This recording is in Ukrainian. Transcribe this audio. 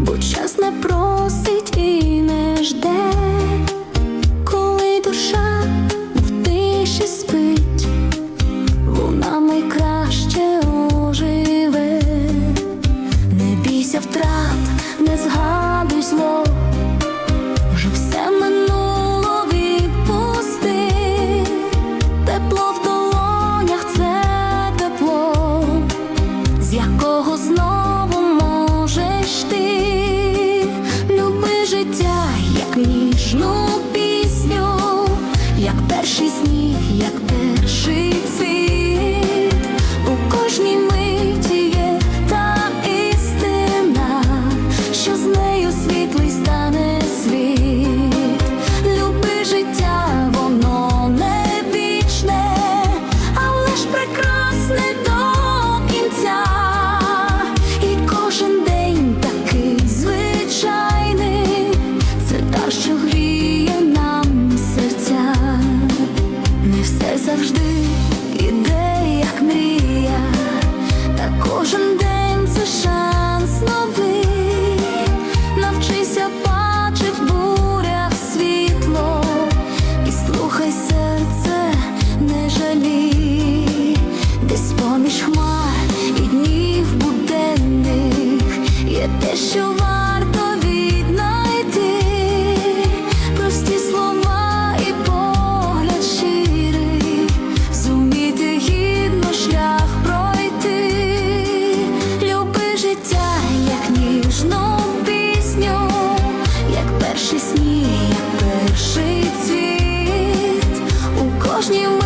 бо час не просить і не жде, коли душа в тиші спить, вона найкраще. цього знову можеш ти, люби життя, як ніжну пісню, як перший сніг, як перший цвіт. завжди іде, як мрія, та кожен день це шанс новий, навчися бачить в бурях світло, і слухай серце, не жалій, десь поміж хмар і днів буденних є те, що. порожніми.